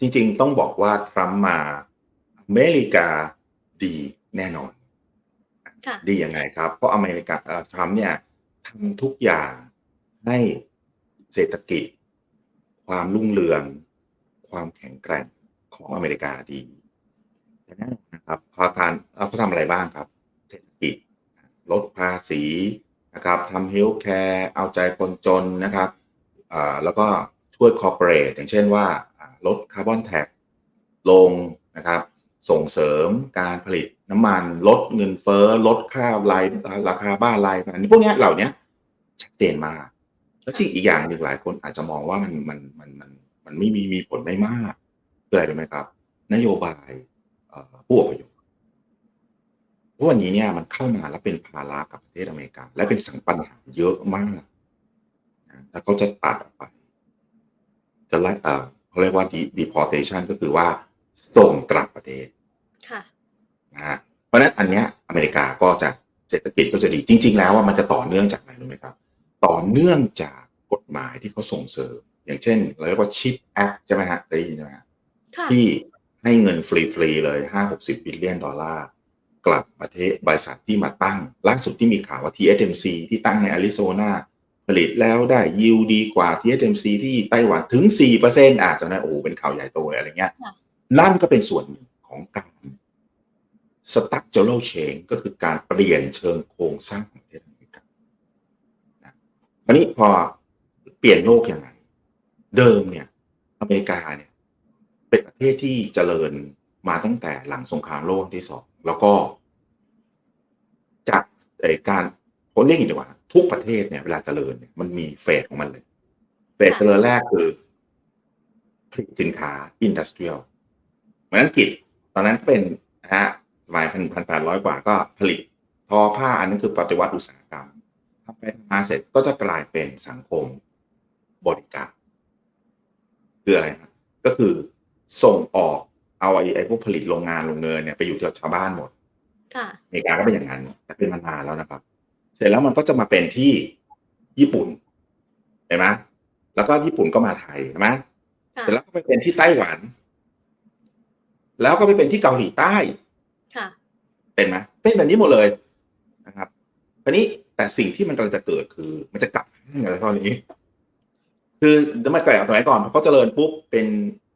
จริงๆ ต้องบอกว่าทรัมป์มาอเมริกาดีแน่นอนค่ะดียังไงครับ เพราะอเมริกาเอ่อทรัมป์เนี่ยทำทุกอย่างให้เศรษฐกิจ ความรุ่งเรือง ความแข็งแกร่งของอเมริกาดีแต่แน่นอนนะครับพอการเอ่อเขาทำอะไรบ้างครับ เศรษฐกิจ ลดภาษีนะครับทำเฮลท์แคร์เอาใจคนจนนะครับอ่าแล้วก็ช่วยคอร์ปอเรทอย่างเช่นว่าอ่า ลดคาร์บอนแท็กลงนะครับส่งเสริมการผลิตน้ำมัน ลดเงินเฟ้อลดค่ารายราคาบ้านรายอันนี้พวกเนี้ยเหล่านี้ชัดเจนมาก แล้วสิ่อีกอย่างหนึ่งหลายคนอาจจะมองว่ามันมันมันมันมันไม่มีมีผลไม่มากคืออะไรรู้ไหมครับ นโยบายผู้อพยพเพราะวันนี้เนี่ยมันเข้ามาแล้วเป็นภาระกับประเทศอเมริกา และเป็นสังปัญหาเยอะมากนะแล้วเขาจะตัดออกไป จะไล่ เอ่อเขาเรียกว่า de- deportation ก็คือว่าส่งกลับประเทศค่ะนะฮะเพราะฉะนั้นอันเนี้ยอเมริกาก็จะเศรษฐกิจก็จะดีจริง ๆ แล้วว่ามันจะต่อเนื่องจากอะไรรู้ไหมครับ ต่อเนื่องจากกฎหมายที่เขาส่งเสริม อย่างเช่นเราเรียกว่า Chip Act ใช่ไหมฮะเคยได้ยินใช่ไหมฮะค่ะที่ให้เงินฟรี ๆ เลย5-60บิลเลียนดอลลาร์กลับประเทศบริษัทที่มาตั้งล่าสุดที่มีข่าวว่า TSMC ที่ตั้งในอาริโซนาผ ลิตแล้วได้ยิวดีกว่า TSMC ที่ไต้หวันถึง 4%อาจจะนะโอ้โหเป็นข่าวใหญ่โตเลยอะไรเงี้ยค่ะนั่นก็เป็นส่วนหนึ่งของการ structural change ก็คือการเปลี่ยนเชิงโครงสร้างของประเทศอเมริกานะคราวนี้พอเปลี่ยนโลกยังไง เดิมเนี่ย อเมริกาเนี่ย เป็นประเทศที่เจริญมาตั้งแต่หลังสงครามโลกครั้งที่สอง แล้วก็ จากเอ่อการผมเรียกอย่างนี้ดีกว่า ทุกประเทศเนี่ยเวลาเจริญเนี่ยมันมีเฟสของมันเลย เฟสค่ะเจริญแรกคือผลิตสินค้าอินดัสเทรียลเหมือนอังกฤษตอนนั้นเป็นนะฮะสมัยพันพันแปดร้อยกว่าก็ผลิตทอผ้าอันนั้นคือปฏิวัติอุตสาหกรรมทำไปทำมาเสร็จก็จะกลายเป็นสังคมบริการคืออะไรครับก็คือส่งออกเอาไอ้ไอ้พวกผลิตโรงงานโรงเงินเนี่ยไปอยู่ที่ชาวบ้านหมดค่ะอเมริกาก็เป็นอย่างนั้นแต่เป็นมานานแล้วนะครับเสร็จแล้วมันก็จะมาเป็นที่ญี่ปุ่นเห็นไหมแล้วก็ญี่ปุ่นก็มาไทยเห็นไหมค่ะเสร็จแล้วก็ไปเป็นที่ไต้หวัน แล้วก็ไปเป็นที่เกาหลีใต้ค่ะเป็นไหมเป็นแบบนี้หมดเลยนะครับทีนี้แต่สิ่งที่มันกำลังจะเกิดคือ มันจะกลับห้างอะไรเท่านี้ คือเมื่อก่อนสมัยก่อนพอเขาเจริญปุ๊บเป็น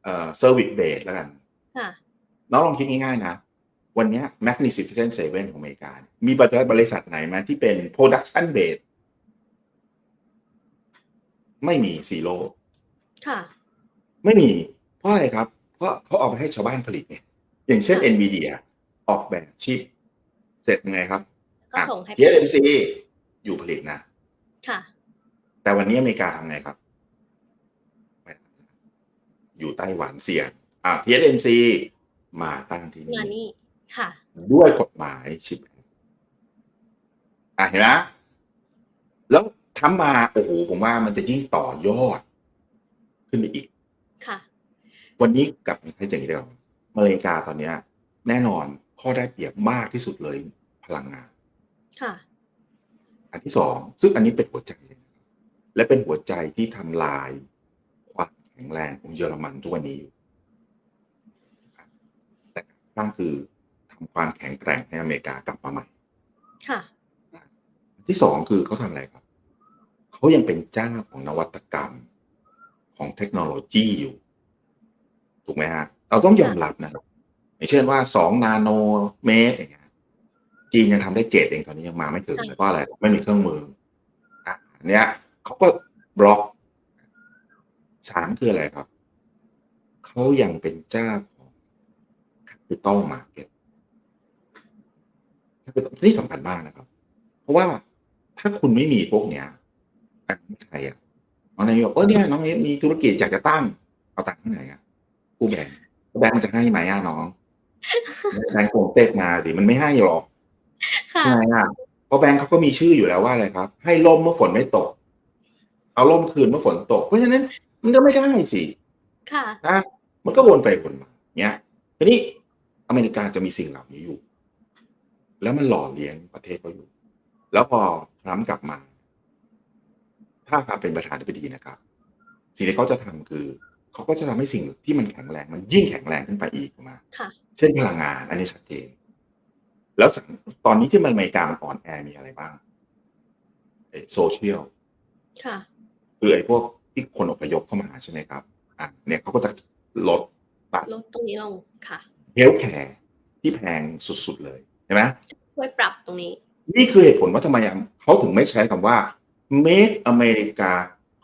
เอ่อเซอร์วิสเบสแล้วกันค่ะน้องลองคิดง่ายๆนะ วันเนี้ย Magnificent Seven ของอเมริกาเนี่ยมีบริษัทบริษัทไหนไหมาที่เป็น production base ไม่มีซีโร่ค่ะ ไม่มี เพราะอะไรครับ เพราะเขาเอาไปให้ชาวบ้านผลิตเนี่ย อย่างเช่นค่ะ NVIDIA ออกแบบชิป เสร็จยังไงครับก็ส่งให้ TSMC อยู่ผลิตนะ ค่ะ แต่วันนี้อเมริกาทำไงครับ อยู่ไต้หวันเสี่ยงอ่า TSMC มาตั้งที่งานนี่นี้ ค่ะ ด้วยกฎหมายชิปอะเห็นไหมแล้วทำมาโอ้โหผมว่ามันจะยิ่งต่อยอด ขึ้นไปอีก ค่ะ วันนี้กลับให้อย่างนี้เดียวอเมริกาตอนเนี้ย แน่นอนข้อได้เปรียบมากที่สุดเลยพลังงาน ค่ะ อันที่สองซึ่งอันนี้เป็นหัวใจเลยและเป็นหัวใจที่ทำลายความแข็งแรงของเยอรมันทุกวันนี้อยู่แต่ข้างคือ ทำความแข็งแกร่งให้อเมริกากลับมาใหม่ ค่ะอันที่สองคือเขาทำอะไรครับ เขายังเป็นเจ้าของนวัตกรรมของเทคโนโลยีอยู่ ถูกไหมฮะ เราต้องยอมรับนะครับอย่างเช่นว่าสองนาโนเมตรอย่างเงี้ยจีนยังทำได้เจ็ดเองตอนนี้ยังมาไม่ถึงเลยเพราะอะไร ไม่มีเครื่องมืออะอันเนี้ยเขาก็บล็อกสามคืออะไรครับ เขายังเป็นเจ้าของ capital market capital ที่สำคัญมากนะครับ เพราะว่าถ้าคุณไม่มีพวกเนี้ยอันนี้ใครอะน้องนายกเออเนี่ยน้องเอฟมีธุรกิจอยากจะตั้งเอาตังค์ที่ไหนอะผู้แบงค์แบงค์มันจะให้ไหมอะน้องแบงค์โกงเต็กมาสิมันไม่ให้หรอกค่ะทำไมอะเพราะแบงค์เขาก็มีชื่ออยู่แล้วว่าอะไรครับ ให้ล่มเมื่อฝนไม่ตก เอาล่มคืนเมื่อฝนตก เพราะฉะนั้นมันก็ไม่ได้สิค่ะนะมันก็วนไปวนมาเนี้ยทีนี้อเมริกาจะมีสิ่งเหล่านี้อยู่ แล้วมันหล่อเลี้ยงประเทศเขาอยู่ แล้วพอทรัมป์กลับมา ถ้าการเป็นประธานาธิบดีนะครับ สิ่งที่เขาจะทำคือเขาก็จะทำให้สิ่งที่มันแข็งแรงมันยิ่งแข็งแรงขึ้นไปอีกถูกไหมค่ะเช่นพลังงาน อันนี้ชัดเจน แล้วสังตอนนี้ที่มันอเมริกามันอ่อนแอมีอะไรบ้างโซเชียลค่ะคือไอ้พวกที่คนอพยพเข้ามาใช่ไหมครับอะเนี่ยเขาก็จะลดตัดลดตรงนี้ลงค่ะเฮลท์แคร์ที่แพงสุดๆเลยเห็นไหมช่วยปรับตรงนี้ นี่คือเหตุผลว่าทำไมเขาถึงไม่ใช้คำว่า make America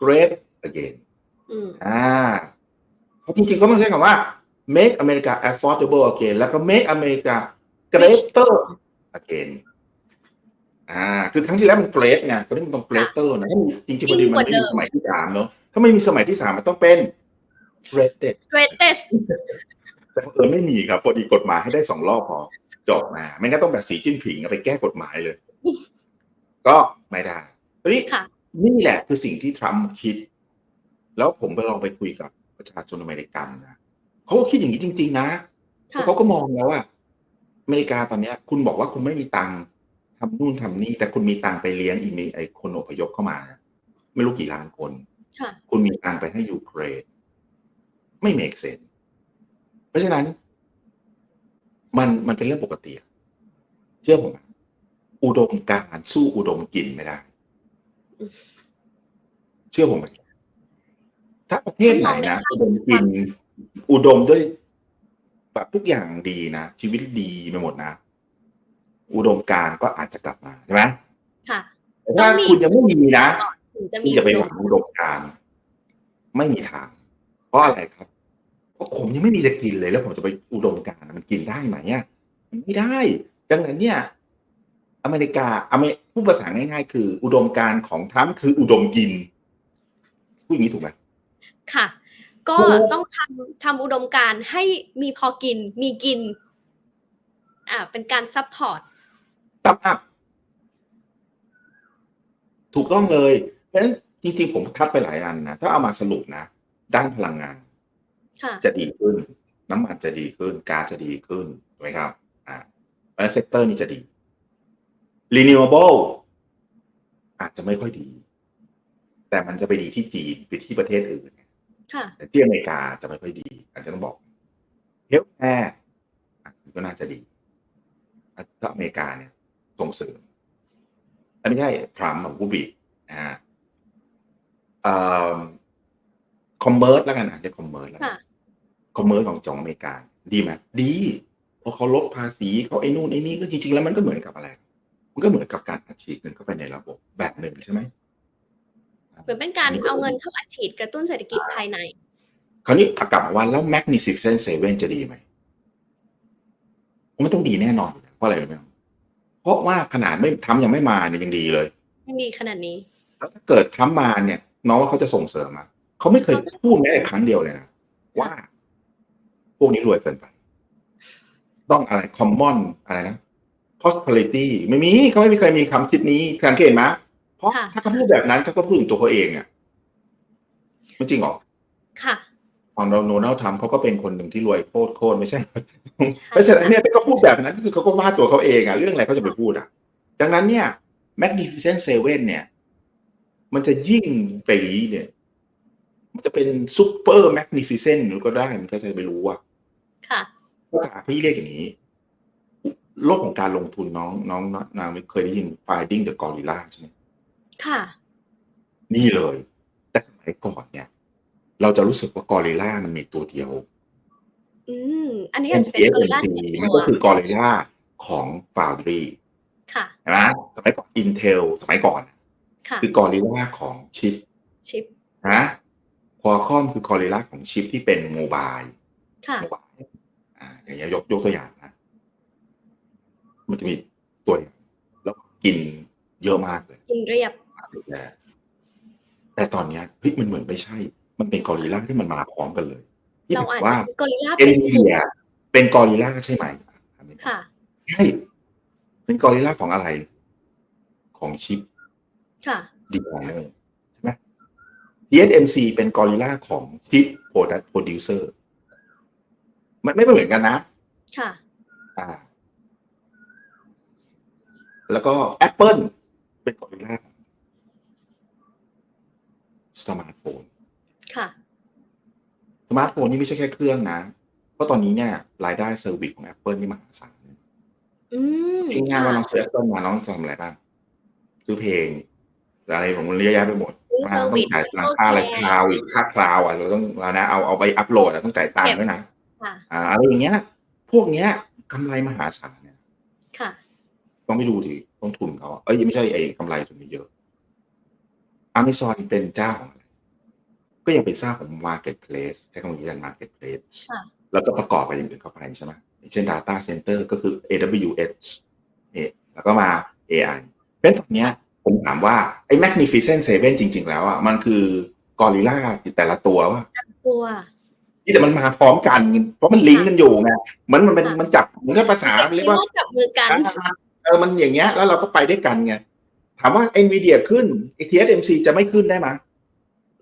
great again อืมอ่าเพราะจริงๆก็ต้องใช้คำว่า make America affordable again แล้วก็ make America greater again อ่า คือครั้งที่แล้วมัน great ไงก็นี่มันต้อง greater นะจริงๆประเด็นมันไม่มีสมัยที่สามเนอะถ้าไม่มีสมัยที่สามมันต้องเป็น greatest greatest แต่เออญไม่มีครับพอดีกฎหมายให้ได้สองรอบพอ จบมาไม่งั้นต้องแบบสีจิ้นผิงเอาไปแก้กฎหมายเลย ก็ไม่ได้ทีนี้ค่ะนี่แหละคือสิ่งที่ทรัมป์คิด แล้วผมไปลองไปคุยกับประชาชนอเมริกันนะเขาก็คิดอย่างนี้จริง ๆ นะเพค่ะราะเขาก็มองแล้วว่าอเมริกาตอนเนี้ยคุณบอกว่าคุณไม่มีตังค์ทำนู่นทำนี่แต่คุณมีตังค์ไปเลี้ยงอีมีไอคนอพยพเข้ามานะไม่รู้กี่ล้านคนค่ะคุณมีตังค์ไปให้ยูเครนไม่เมกเซนเพราะฉะนั้น มันมันเป็นเรื่องปกติอะเชื่อผมอะอุดมการณ์สู้อุดมกินไม่ได้อืมเชื่อผมไหมถ้าประเทศไหนนะมอุองดในมภาพกิน อุดมด้วยแบบทุกอย่างดีนะชีวิตดีไปหมดนะ อุดมการณ์ก็อาจจะกลับมาใช่ไหมค่ะแต่ถ้าต้องมีคุณยังไม่มีนะก่อนถึงจะคุมีณจะไปหวังอุดมการณ์ไม่มีทาง เพราะอะไรครับ เพราะผมยังไม่มีจะกินเลย แล้วผมจะไปอุดมการณ์มันกินได้ไหมเนี่ยมันไม่ได้ ดังนั้นเนี่ย อเมริกาอเมพูดภาษาง่าย ๆ คือ อุดมการณ์ของทรัมป์คืออุดมกินพูดอย่างนี้ถูกไหมค่ะ ก็ถูกต้องทำทำอุดมการณ์ให้มีพอกิน มีกิน อ่า เป็นการซัพพอร์ตตับอัพถูกต้องเลย เพราะฉะนั้นจริงๆ ผมคัดไปหลายอันนะ ถ้าเอามาสรุปนะ ด้านพลังงานค่ะ จะดีขึ้น น้ำมันจะดีขึ้นก๊าซจะดีขึ้นถูกไหมครับอ่าเพราะฉะนั้นเซกเตอร์นี้จะดี renewable อาจจะไม่ค่อยดี แต่มันจะไปดีที่จีนไปที่ประเทศอื่นค่ะแต่ที่อเมริกาจะไม่ค่อยดี อาจจะต้องบอกเฮลท์แคร์ก็น่าจะดีถ้าอเมริกาเนี่ยส่งเสริมอันไม่ใช่ทรัมป์ของกูบีนะฮะ คอมเมอร์สแล้วกันอะเรียกคอมเมอร์สแล้วค่ะคอมเมอร์สของจองอเมริกา ดีไหมดีเพราะเขาลดภาษีเขาไอ้นู่นไอ้นี่ก็จริงๆแล้วมันก็เหมือนกับอะไร มันก็เหมือนกับการอัดฉีดเงินเข้าไปในระบบแบบหนึ่งใช่ไหมเหมือนเป็นการเอาเงินเข้าอัดฉีดกระตุ้นเศรษฐกิจภายใน คราวนี้อากลับมาว่าแล้ว Magnificent Seven จะดีไหมไม่ต้องดีแน่นอนอยู่แล้วเพราะอะไรรู้ไหมครับเพราะว่าขนาดไม่ทำยังไม่มาเนี่ยยังดีเลยไม่มีขนาดนี้ แล้วถ้าเกิดทำมาเนี่ยน้องว่าเขาจะส่งเสริมมา เขาไม่เคยพูดแม้แต่ครั้งเดียวเลยนะว่า พวกนี้รวยเกินไป ต้องอะไร common อะไรนะ prosperity ไม่มีเขาไม่มีใครมีคำคิดนี้สังเกตไหมเพราะค่ะถ้าเขาพูดแบบนั้นเขาก็พูดถึงตัวเขาเองอะไม่จริงหรอค่ะของเราโนนัลด์ทรัมป์เขาก็เป็นคนหนึ่งที่รวยโคตรโคตรไม่ใช่เพราะฉะนั้นเนี่ยถ้าเขาพูดแบบนั้นก็คือเขาก็ว่าตัวเขาเองอะเรื่องอะไรเขาจะไปพูดอะดังนั้นเนี่ย Magnificent Seven เนี่ย มันจะยิ่งไปนี้เนี่ย มันจะเป็นซูเปอร์แมกนิฟิเซนต์ก็ได้มันก็จะไปรู้ว่าค่ะภาษาพี่เรียกอย่างนี้ โลกของการลงทุนน้องน้องนางเคยได้ยิน Finding the Gorilla ใช่ไหมค่ะ นี่เลย แต่สมัยก่อนเนี่ย เราจะรู้สึกว่ากอริลลามันมีตัวเดียว อืม อันนี้อาจจะเป็นกอริลลา TSMC เจ็ดมันตัวก็คือกอริลลาของ Foundry ค่ะใช่ไหมสมัยก่อน Intel สมัยก่อนค่ะคือกอริลลาของชิป ชิปนะ ควอคอมคือกอริลลาของชิปที่เป็นโมบายค่ะโมบายอ่าอย่างเงี้ยยกยกตัวอย่างนะ มันจะมีตัวเดียวแล้วกินเยอะมากเลย กินเรียบแต่แต่ตอนเนี้ยเฮ้ยมันเหมือนไม่ใช่ มันเป็นกอริลลาที่มันมาพร้อมกันเลยที่เราแบบอาจจะว่าเป็นกอริลลาเอ็เป็นนเดีฝูงยเป็นกอริลลาใช่ไหมค่ะใช่เป็นกอริลลาของอะไร ของชิปค่ะดีไซเนอร์ใช่ไหม TSMC เป็นกอริลลาของชิปโปรดักต์โปรดิวเซอร์ไม่ไม่เหมือนกันนะ ค่ะ อ่า แล้วก็ Apple เป็นกอริลลาสมาร์ทโฟน ค่ะสสมาร์ทโฟนนี่ไม่ใช่แค่เครื่องนะ เพราะตอนนี้เนี่ย รายได้เซอร์วิสของ Apple นี่มหาศาลอืมคิดง่ายๆค่ะว่าน้องซื้อ Apple มาน้องจะทำอะไรบ้าง ซื้อเพลงหรืออะไรของมันเยอะแยะไปหมดซื้ อมาเซอร์ต้วิองสจ่ายซื้อตังโปรค์ค่าอะไรแกรคลาวอีกค่าคลาวอะเราต้องเรานะเอาเอาไปอัพโหลดอะต้องจ่ายตังค์ด้วยนะค่ะอ่าอะไรอย่างเงี้ย พวกเนี้ยกำไรมหาศาลเนี่ยค่ะ ต้องไปดูทีต้นทุนเขาเอ้ยไม่ใช่ไอ้กำไรส่วนนี้เยอะ Amazon เป็นเจ้าของอะไรก็ยังเป็นเจ้าของ Marketplace ใช้คำนี้กัน Marketplace ค่ะแล้วก็ประกอบไปอย่างอื่นเข้าไปใช่ไหมอย่างเช่น Data Center ก็คือ AWS เนี่ยแล้วก็มา AI เป็นตอนเนี้ย ผมถามว่าไอ้ Magnificent Seven จริง ๆ แล้วอะมันคือกอริล่าแต่ละตัวว่าตัวนี่แต่มันมาพร้อมกัน เพราะมันลิงก์กันอยู่ไงเหมือนมันเป็นค่ะมันจับเหมือนกับภาษาเรียกว่าจับมือกันเออมันอย่างเงี้ย แล้วเราก็ไปด้วยกันไงถามว่า NVIDIA ขึ้น TSMC จะไม่ขึ้นได้ไหม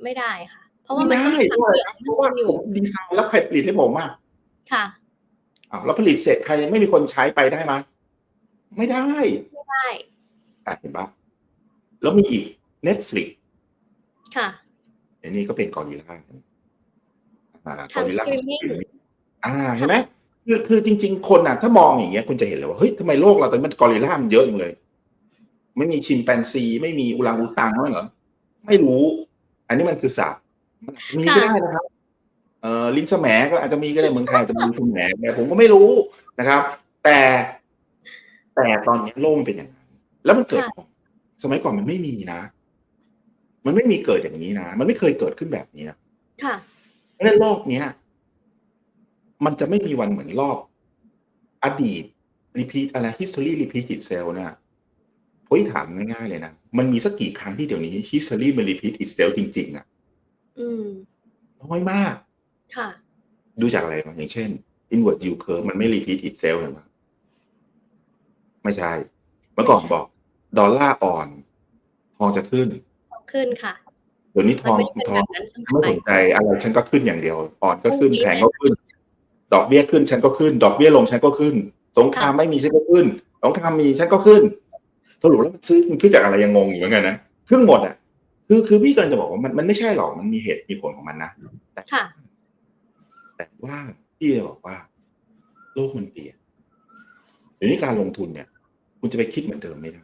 ไม่ได้ค่ะ เพราะว่าไม่มันได้ก็มีเพราะว่าทางเลือกอยู่เพราะว่าผมดีไซน์แล้วใครผลิตให้ผมอะค่ะอ้าวแล้วผลิตเสร็จใครไม่มีคนใช้ไปได้ไหมไม่ได้ ไม่ได้อะเห็นปะ แล้วมีอีก Netflix ค่ะอันนี้ก็เป็นกอริล่าอ่าทำ Gorilla streaming อ่าเห็นไหมคือคือจริง ๆ คนอะถ้ามองอย่างเงี้ยคุณจะเห็นเลยว่าเฮ้ยทำไมโลกเราตอนนี้มันกอริลลามันเยอะอย่างเลย ไม่มีชิมแปนซี ไม่มีอุลังอุตังแล้วเหรอไม่รู้ อันนี้มันคือสัตว์มันอาจจะมีก็ได้นะครับเอ่อลิงสแหมก็อาจจะมีก็ได้เมืองไทยอาจจะมีลิงสแหมแต่ผมก็ไม่รู้นะครับ แต่ แต่ตอนนี้โลกมันเป็นอย่างนั้นแล้วมันเกิดของ สมัยก่อนมันไม่มีนะ มันไม่มีเกิดอย่างนี้นะ มันไม่เคยเกิดขึ้นแบบนี้นะค่ะเพราะฉะนั้นรอบเนี้ย มันจะไม่มีวันเหมือนรอบอดีต repeat อะไร history repeat itself เนี่ยเฮ้ยถามง่ายๆเลยนะ มันมีสักกี่ครั้งที่เดี๋ยวนี้ history มัน repeat itself จริง ๆอะอืมน้อยมาก ค่ะ ดูจากอะไรบ้างอย่างเช่น inward yield curve มันไม่ repeat itself เห็นไหมไม่ใช่ เมื่อก่อนบอก ดอลลาร์อ่อน ทองจะขึ้น ขึ้นค่ะเดี๋ยวนี้ทมันองไม่ได้เป็นทแบองบนั้นเสมอไม่ไปสนใจอะไรฉันก็ขึ้นอย่างเดียว อ่อนก็ขึ้นพรุ่งนี้แพงก็ขึ้น ดอกเบี้ยขึ้นฉันก็ขึ้น ดอกเบี้ยลงฉันก็ขึ้น สงครามค่ะไม่มีฉันก็ขึ้น สงครามมีฉันก็ขึ้น สรุปแล้วมันซื้อมันขึ้นจากอะไรยังงงอยู่เหมือนกันนะขึ้นหมดอะ คือคือพี่กำลังจะบอกว่ามันมันไม่ใช่หรอกมันมีเหตุมีผลของมันนะแต่ค่ะแต่ว่าพี่จะบอกว่า โลกมันเปลี่ยนเดี๋ยวนี้การลงทุนเนี่ย คุณจะไปคิดเหมือนเดิมไม่ได้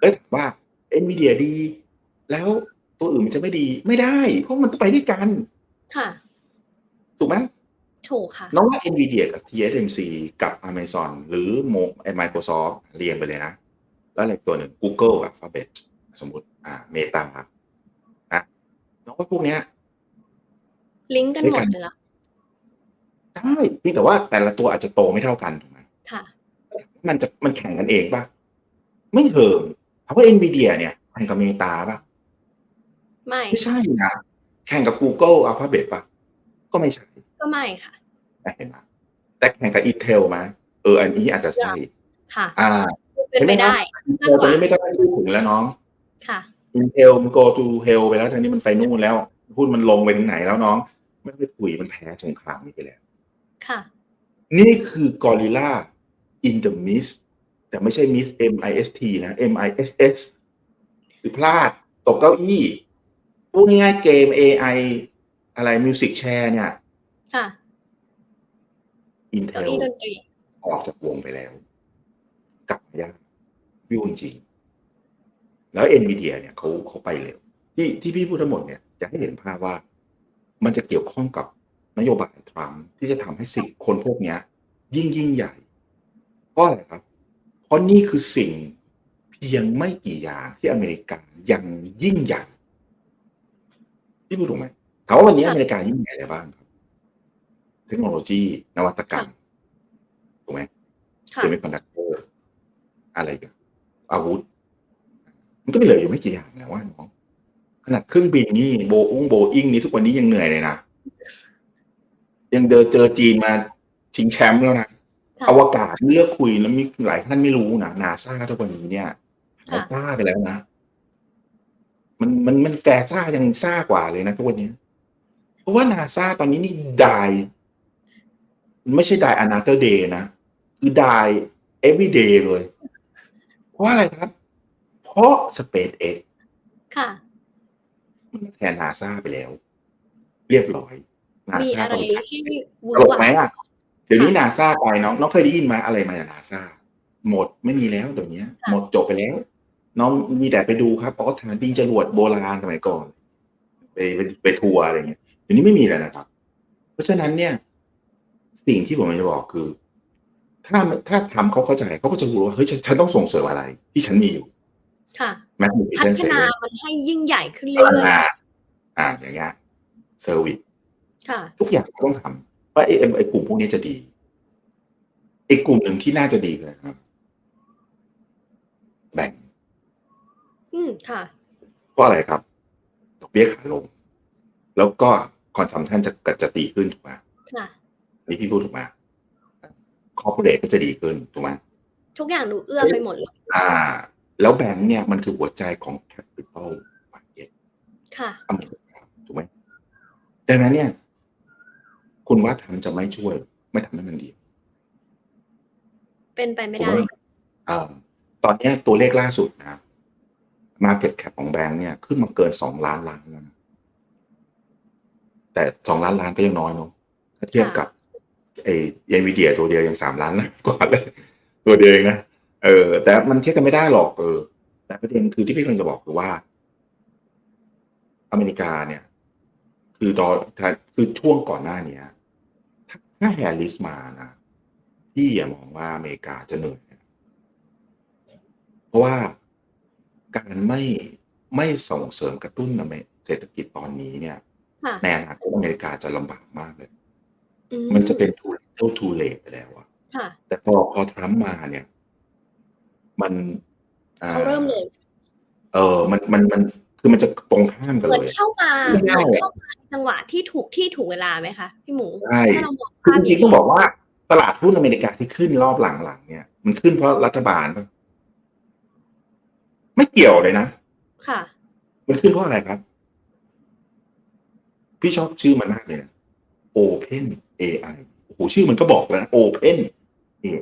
เอ้ยถามว่าเอ็นวีเดียดี แล้วตัวอื่นมันจะไม่ดีไม่ได้ เพราะมันต้องไปด้วยกัน ค่ะ ถูกไหมถูกค่ะน้องว่า NVIDIA กับ TSMC กับ Amazon หรือโม Microsoft เรียงไปเลยนะ แล้วอะไรตัวหนึ่ง Google Alphabet สมมติอ่า Meta นะน้องว่าพวกเนี้ย ลิงก์กันด้วยหมกัดนเลยเหรอได้เพียงแต่ว่าแต่ละตัวอาจจะโตไม่เท่ากันถูกไหมค่ะ มันจะมันแข่งกันเองป่ะไม่เชิง เพราะว่า NVIDIA เนี่ยแข่งกับ Meta ป่ะไม่ไม่ใช่นะแข่งกับ Google Alphabet ป่ะก็ไม่ใช่ ก็ไม่ค่ะเห็นไหมแต่แข่งกับ Intel ไหมเออ อันนี้อาจจะใช่ค่ะอ่าเป็นไปได้ Intel ตอนนี้ไม่ต้องพูดถึงแล้วน้อง ค่ะ Intel มัน go to hell ไปแล้วตอนนี้มันไปนู่นแล้วหุ้นมันลงไปถึงไหนแล้วน้อง ไม่ได้คุยมันแพ้สงครามนี้ไปแล้ว ค่ะ นี่คือกอริล่า in the mist แต่ไม่ใช่ mist M I S T นะ M I S S คือพลาดตกเก้าอี้พูดง่ายๆเกม AI อะไร Music Share เนี่ยค่ะเก้า Intel อี้ดนตรีออกจากวงไปแล้ว กลับมายากยุ่งจริง แล้ว NVIDIA เนี่ยเขาเขาไปเร็ว ที่ที่พี่พูดทั้งหมดเนี่ยจะให้เห็นภาพว่า มันจะเกี่ยวข้องกับนโยบายทรัมป์ที่จะทำให้สิ่งคนพวกเนี้ยยิ่งยิ่งใหญ่เพราะอะไรครับ เพราะนี่คือสิ่งเพียงไม่กี่อย่างที่อเมริกายังยิ่งใหญ่พี่พูดถูกไหมถามว่าวันนี้ค่ะอเมริกายิ่งใหญ่อะไรบ้างครับ เทคโนโลยี นวัตกรรมถูกไหมค่ะเซมิคอนดักเตอร์อะไรกันอาวุธ มันก็ไม่เหลืออยู่ไม่กี่อย่างนะว่าน้องขนาดเครื่องบินนี่โบอุ้งโบอิงนี่ทุกวันนี้ยังเหนื่อยเลยนะยังเจอเจอจีนมาชิงแชมป์แล้วนะค่ะ อวกาศเลือกคุยแล้วมีหลายท่านไม่รู้นะนาซาทุกวันนี้เนี่ยค่ะนาซาไปแล้วนะ มันมันมันแฟร์ซ่ายังซ่ากว่าเลยนะทุกวันนี้ เพราะว่านาซาตอนนี้นี่ดายไม่ใช่ดายอนาเตอร์เดย์นะ คือดาย every day เลย เพราะอะไรครับ เพราะ SpaceX ค่ะมันแทนนาซาไปแล้ว เรียบร้อยนามีซาอะไรก็ไปจัดที่หวืตอลกหวาไหมอะ เดี๋ยวนี้นาซาไปน้องน้องเคยได้ยินไหมาอะไรมาจากนาซาหมดไม่มีแล้วเดี๋ยวนี้หมดจบไปแล้ว น้องมีแต่ไปดูครับอ๋อฐานยิงจรวดโบราณสมัยก่อน ไปไปไปทัวร์อะไรเงี้ยเดี๋ยวนี้ไม่มีแล้วนะครับ เพราะฉะนั้นเนี่ย สิ่งที่ผมจะบอกคือ ถ้าถ้าทำเขาเข้าใจเขาก็จะรู้ว่าเฮ้ยฉันฉันต้องส่งเสริมอะไร ที่ฉันมีอยู่ค่ะแม้แต่พิพัเศษฒนามันให้ยิ่งใหญ่ขึ้นพเรื่ลังอยงานอ่าอย่างเงี้ยเซอร์วิสๆค่ะ ทุกอย่างต้องทำ ว่าไอ้ไอ้ไอ้กลุ่มพวกนี้จะดีอีกกลุ่มหนึ่งที่น่าจะดีเลยครับ แบ่งอืมค่ะเพราะอะไรครับดอกเบี้ยขาลง แล้วก็คอนซัมชันจะจะตีขึ้นถูกไหมค่ะอันนี่พี่พูดถูกไหมคอร์ปอเรทก็จะดีขึ้นถูกไหมทุกอย่างดูเอื้อไปหมดเลยอ่า แล้วแบงก์เนี่ยมันคือหัวใจของแคปิตอลมาร์เก็ตค่ะอเมริกาถูกไหมดังนั้นเนี่ย คุณว่าทำจะไม่ช่วย ไม่ทำให้มันดี เป็นไปไม่ถูกได้ไหมอ่าตอนเนี้ยตัวเลขล่าสุดนะมาเก็ตแคปของแบงก์เนี่ย ขึ้นมาเกินสองล้านล้านแล้วนะแต่สองล้านล้านก็ยังน้อยเนาะถ้าเทียบค่ะกับไอ้เอ็นวีเดียตัวเดียวยังสามล้านล้านกว่าเลยตัวเดียวเองนะเออ แต่มันเทียบกันไม่ได้หรอกเออ แต่ประเด็นคือที่พี่กำลังจะบอกคือว่า อเมริกาเนี่ย คือดอคือช่วงก่อนหน้าเนี้ย ถ้าถ้าแฮร์ริสมานะพี่อย่ามองว่าอเมริกาจะเหนื่อยนะเพราะว่าการไม่ไม่ส่งเสริมกระตุ้นอเมเศรษฐกิจตอนนี้เนี่ยค่ะในอนาคตอเมริกาจะลำบากมากเลยอืมันจะเป็น too little too late ไปแล้วอะค่ะแต่พอพอทรัมป์มาเนี่ย มันอ่เขาเริ่มเลย เออมันมันมัน คือมันจะตรงข้ามกันเหมือนเลยเข้ามาไม่ได้เหมือนอะเข้ามาในจังหวะที่ถูกที่ถูกเวลาไหมคะพี่หมูใช่ถ้าเรามองคือภาพจริงๆต้องบอกว่าตลาดหุ้นอเมริกาที่ขึ้นรอบหลังๆเนี่ย มันขึ้นเพราะรัฐบาลปะไม่เกี่ยวเลยนะ ค่ะ มันขึ้นเพราะอะไรครับ พี่ชอบชื่อมันมากเลยนะ Open AI โอ้โหชื่อมันก็บอกแล้วนะ Open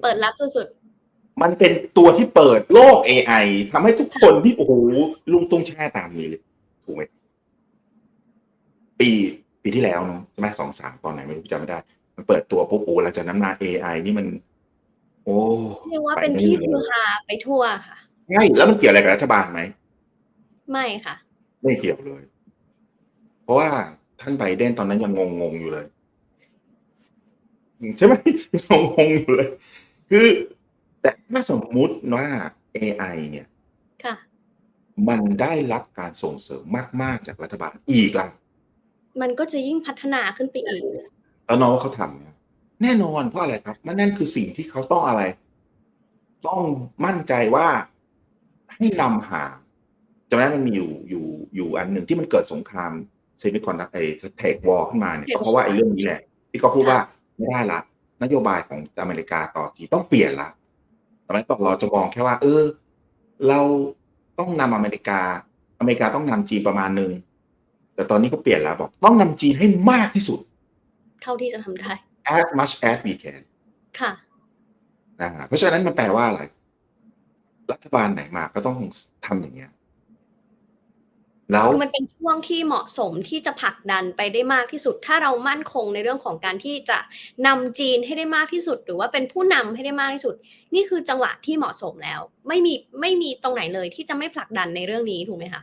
เปิดรับสุด มันเป็นตัวที่เปิดโลก AI ทำให้ทุกคนที่โอ้โหลุงตุ้งแช่ตามนี้เลยถูกไหมปีปีที่แล้วเนาะใช่ไหมสองสามตอนไหนไม่รู้จำไม่ได้ มันเปิดตัวปุ๊บโอ้หลังจากนั้นมา AI นี่มัน โอ้ๆเรียกว่าเป็นที่ฮือฮาไปทั่วค่ะใช่แล้วมันเกี่ยวอะไรกับรัฐบาลไหมไม่ค่ะ ไม่เกี่ยวเลย เพราะว่าท่านไบเดนตอนนั้นยังงงๆอยู่เลย ใช่ไหมยังงงๆอยู่เลย คือ แต่ถ้าสมมุติว่า AI เนี่ยค่ะมันได้รับการส่งเสริมมากๆจากรัฐบาลอีกล่ะ มันก็จะยิ่งพัฒนาขึ้นไปอีกแล้วน้องว่าเขาทำเนี่ยแน่นอนเพราะอะไรครับมันนั่นคือสิ่งที่เขาต้องอะไร ต้องมั่นใจว่าให้นำหาจำได้มันมีอยู่อยู่อยู่อันหนึ่งที่มันเกิดสงครามเซมิคอนดักไอเทควอลขึ้นมาเนี่ย Tech ก็เพราะว่าไอ้เรื่องนี้แหละที่เขาพูดว่าไม่ได้ละนโยบายของอเมริกาต่อจีต้องเปลี่ยนละ สมัยก่อนเราจะมองแค่ว่า เออ เราต้องนำอเมริกา อเมริกาต้องนำจีนประมาณหนึ่งแต่ตอนนี้เขาเปลี่ยนแล้วบอก ต้องนำจีนให้มากที่สุด เท่าที่จะทำได้ as much as we can ค่ะนะฮะเพราะฉะนั้นมันแปลว่าอะไร รัฐบาลไหนมาก็ต้องทำอย่างเงี้ย แล้วคือมันเป็นช่วงที่เหมาะสมที่จะผลักดันไปได้มากที่สุด ถ้าเรามั่นคงในเรื่องของการที่จะนำจีนให้ได้มากที่สุด หรือว่าเป็นผู้นำให้ได้มากที่สุด นี่คือจังหวะที่เหมาะสมแล้ว ไม่มีไม่มีตรงไหนเลยที่จะไม่ผลักดันในเรื่องนี้ถูกไหมคะ